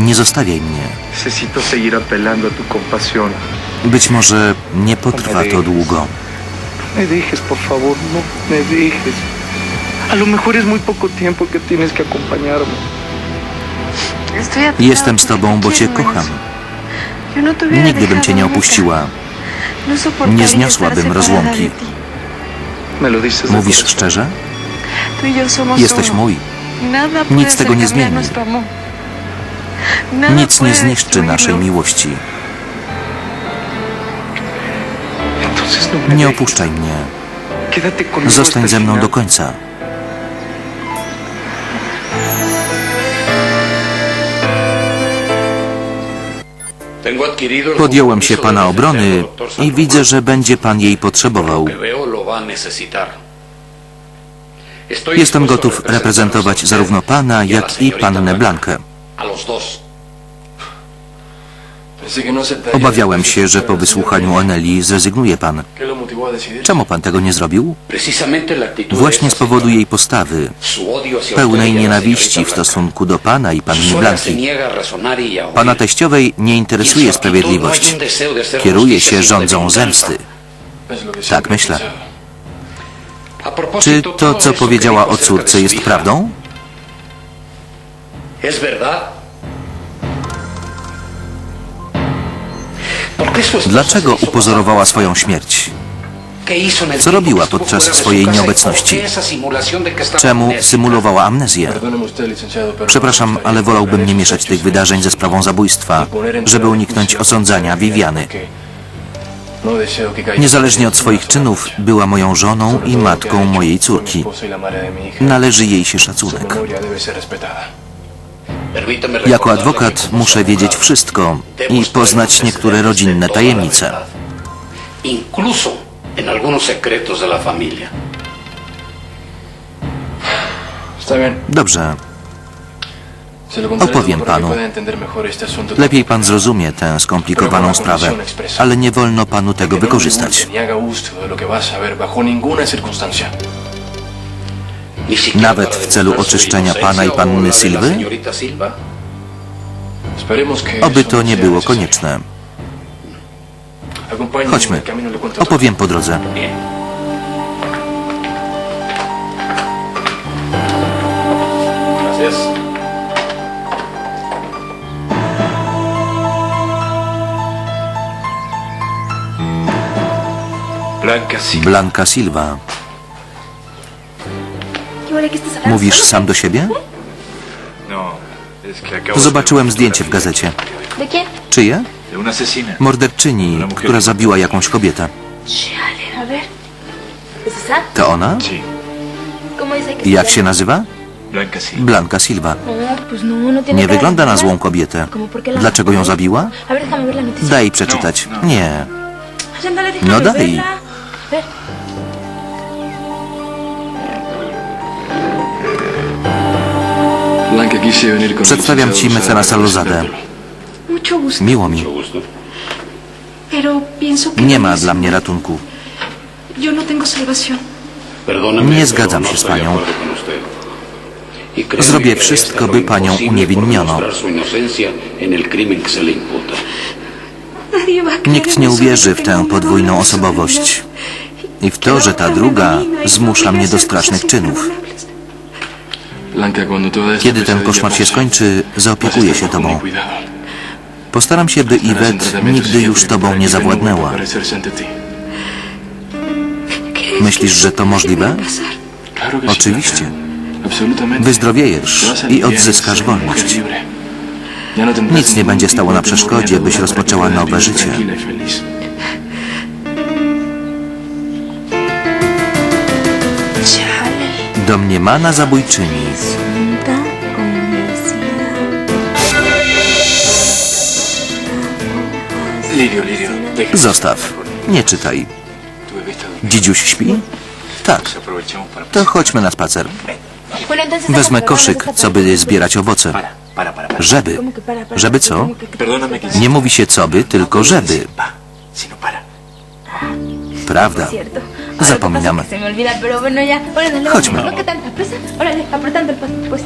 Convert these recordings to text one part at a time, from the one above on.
Nie zostawiaj mnie. Necesito seguir apelando a tu compasión. Być może nie potrwa to długo. No me dejes, por favor, no me dejes. A lo mejor es muy poco tiempo que tienes que acompañarme. Jestem z tobą, bo cię kocham. No Nigdy bym cię nie opuściła. No Nie zniosłabym rozłąki. Me lo dices de Mówisz corazón. szczerze? Y Jesteś mój. Nic tego nie zmieni. Nic nie zniszczy naszej miłości. Nie opuszczaj mnie. Zostań ze mną do końca. Podjąłem się pana obrony i widzę, że będzie pan jej potrzebował. Jestem gotów reprezentować zarówno pana, jak i pannę Blankę. Obawiałem się, że po wysłuchaniu Oneli zrezygnuje pan. Czemu pan tego nie zrobił? Właśnie z powodu jej postawy, pełnej nienawiści w stosunku do pana i panny Blanki. Pana teściowej nie interesuje sprawiedliwość. Kieruje się rządzą zemsty. Tak myślę. Czy to, co powiedziała o córce, jest prawdą? Dlaczego upozorowała swoją śmierć? Co robiła podczas swojej nieobecności? Czemu symulowała amnezję? Przepraszam, ale wolałbym nie mieszać tych wydarzeń ze sprawą zabójstwa, żeby uniknąć osądzania Viviany. Niezależnie od swoich czynów, była moją żoną i matką mojej córki. Należy jej się szacunek. Jako adwokat muszę wiedzieć wszystko i poznać niektóre rodzinne tajemnice. Incluso en algunos secretos de la familia. Dobrze, Opowiem panu. lepiej pan zrozumie tę skomplikowaną sprawę, ale nie wolno panu tego wykorzystać. Nawet w celu oczyszczenia pana i panny Silwy? Oby to nie było konieczne. Chodźmy. Opowiem po drodze. Blanca, Silva. Mówisz sam do siebie? No, Zobaczyłem zdjęcie w gazecie. Czyje? Morderczyni, która zabiła jakąś kobietę. To ona? Sí, ¿Cómo dice que se Jak się nazywa? Blanka Silva. No, no, no Nie wygląda na złą kobietę. ¿Cómo por qué la Dlaczego ją zabiła? Daj przeczytać. Nie. Ándale, déjame No daj. Przedstawiam ci mecenasa. Mucho gusto. Miło mi. Nie no ma dla mnie ratunku. No Nie zgadzam no się z panią. Y Zrobię wszystko, by panią uniewinniono. Nikt nie uwierzy w tę una podwójną osobowość i w to, że ta druga zmusza mnie do strasznych czynów. Kiedy ten koszmar się skończy, zaopiekuję się tobą. Postaram się, by Iwet nigdy już tobą nie zawładnęła. Myślisz, że to możliwe? Oczywiście. Wyzdrowiejesz i odzyskasz wolność. Nic nie będzie stało na przeszkodzie, byś rozpoczęła nowe życie. Domniemana zabójczyni. Zostaw. Nie czytaj. Dzidziuś śpi? Tak. To chodźmy na spacer. Wezmę koszyk, co by zbierać owoce. Żeby. Żeby co? ¿Cómo que- Perdóname que... Nie mówi się co by, tylko żeby. Prawda. Cierto. Zapominam. Ahora lo que pasa es que Se me olvida, pero bueno, ya. Órale, dale, Chodźmy. vamos. No, ¿qué tanta presa? Órale, apretando el paso, pues.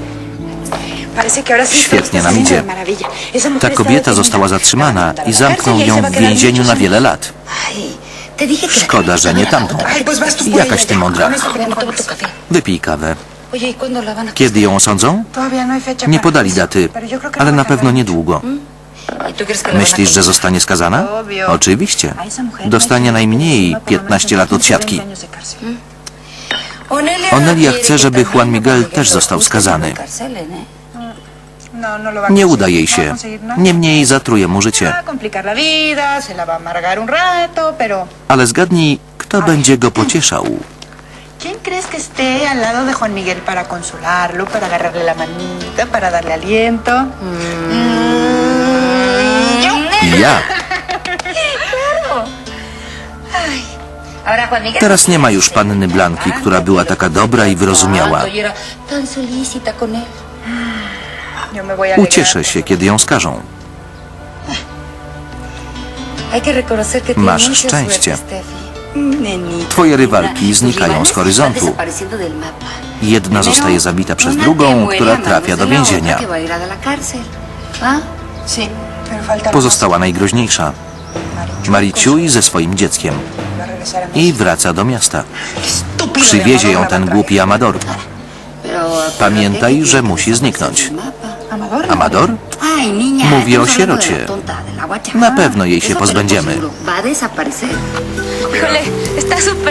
Świetnie nam idzie. Ta kobieta została zatrzymana i zamknął ją w więzieniu na wiele lat. Szkoda, że nie tamtą. Jakaś ty mądra. Wypij kawę. Kiedy ją osądzą? Nie podali daty, ale na pewno niedługo. Myślisz, że zostanie skazana? Oczywiście. Dostanie najmniej 15 lat od siatki. Onelia chce, żeby Juan Miguel też został skazany. Nie uda jej się. Niemniej zatruje mu życie. Ale zgadnij, kto będzie go pocieszał. ¿Quién crees que esté al lado de Juan Miguel para consolarlo, para agarrarle la manita, para darle aliento? Ja. Juan Miguel. Teraz nie ma już panny Blanki, która była taka dobra i wyrozumiała. Y. Ucieszę się, kiedy ją skażą. Masz szczęście. Twoje rywalki znikają z horyzontu. Jedna zostaje zabita przez drugą, która trafia do więzienia. Pozostała najgroźniejsza. Mariciuj ze swoim dzieckiem. I wraca do miasta. Przywiezie ją ten głupi Amador. Pamiętaj, że musi zniknąć. Amador. Mówi o de sierocie. Na pewno jej się pozbędziemy.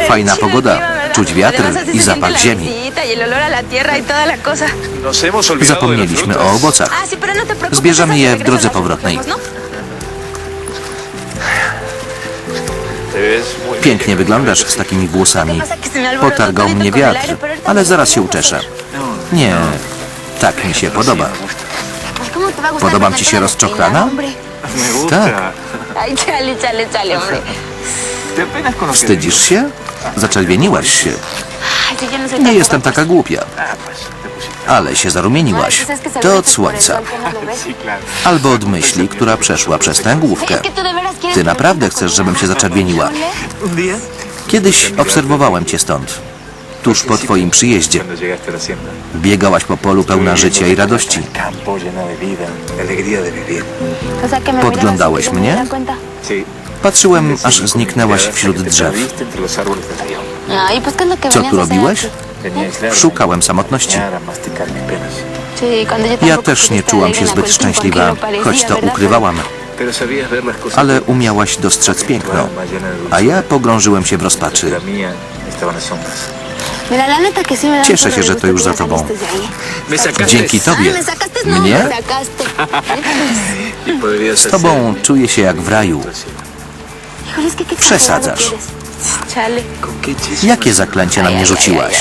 Fajna pogoda, czuć wiatr i zapach ziemi. Y y Zapomnieliśmy o owocach. Ah, no. Zbierzemy je w drodze powrotnej. ¿no? Pięknie wyglądasz z takimi włosami. Potargał mnie wiatr, ale zaraz się uczeszę. pasar. Nie, tak mi się podoba. Pues, ¿cómo te va a gustar Podobam ci się rozczochrana? Me gusta. Tak. Ay, chale, chale, chale, hombre. Te apenas con lo que Wstydzisz się? Zaczerwieniłaś się. Ay, no soy Nie jestem taka głupia. Ah, pues, te pusiste. Ale się zarumieniłaś. Que To od słońca. no. Sí, claro. Albo od myśli, która przeszła przez tę główkę. Ty naprawdę chcesz, żebym się zaczerwieniła. Híjole. Un día, Kiedyś obserwowałem cię stąd. Tuż po twoim przyjeździe. Biegałaś po polu pełna życia i radości. Podglądałeś mnie? Patrzyłem, aż zniknęłaś wśród drzew. perdiste entre los árboles del río. Ay, pues ¿qué es lo que Co tu robiłeś? Szukałem samotności. Ja też nie czułam się zbyt szczęśliwa, choć to ukrywałam. Ale umiałaś dostrzec piękno. A ja pogrążyłem się w rozpaczy. Cieszę się, że to już za tobą. Dzięki tobie. no, Mnie? Z tobą czuję się jak w raju. Przesadzasz. Jakie zaklęcie na mnie rzuciłaś?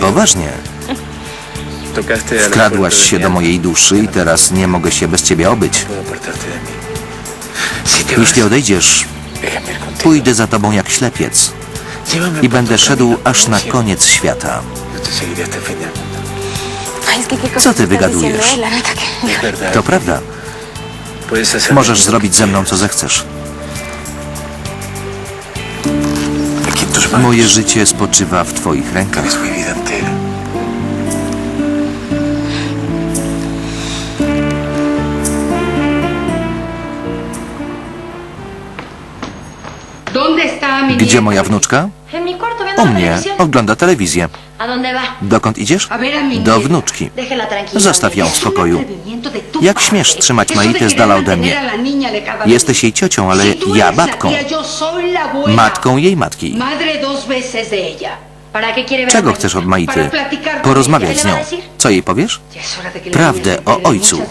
Poważnie. Wkradłaś się do mojej duszy i teraz nie mogę się bez ciebie obyć. Vas, Jeśli odejdziesz, pójdę za tobą jak ślepiec i będę szedł aż na koniec świata. Co ty wygadujesz? To prawda. Możesz zrobić ze mną co zechcesz. Moje życie spoczywa w twoich rękach. Gdzie moja wnuczka? U mnie. Ogląda telewizję. Dokąd idziesz? Do wnuczki. Zostaw ją w spokoju. Jak śmiesz trzymać Maitę z dala ode mnie? Jesteś jej ciocią, ale ja babką. Matką jej matki. Madre dos veces de ella. ¿Para qué quiere ver a Czego chcesz od Maity? Porozmawiać z ¿Qué le nią. Co jej powiesz? Prawdę o ojcu.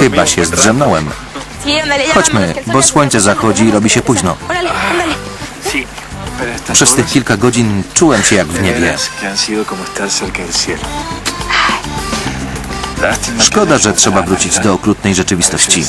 Chyba się zdrzemnąłem. Chodźmy, bo słońce zachodzi i robi się późno. Przez tych kilka godzin czułem się jak w niebie. Szkoda, że trzeba wrócić do okrutnej rzeczywistości.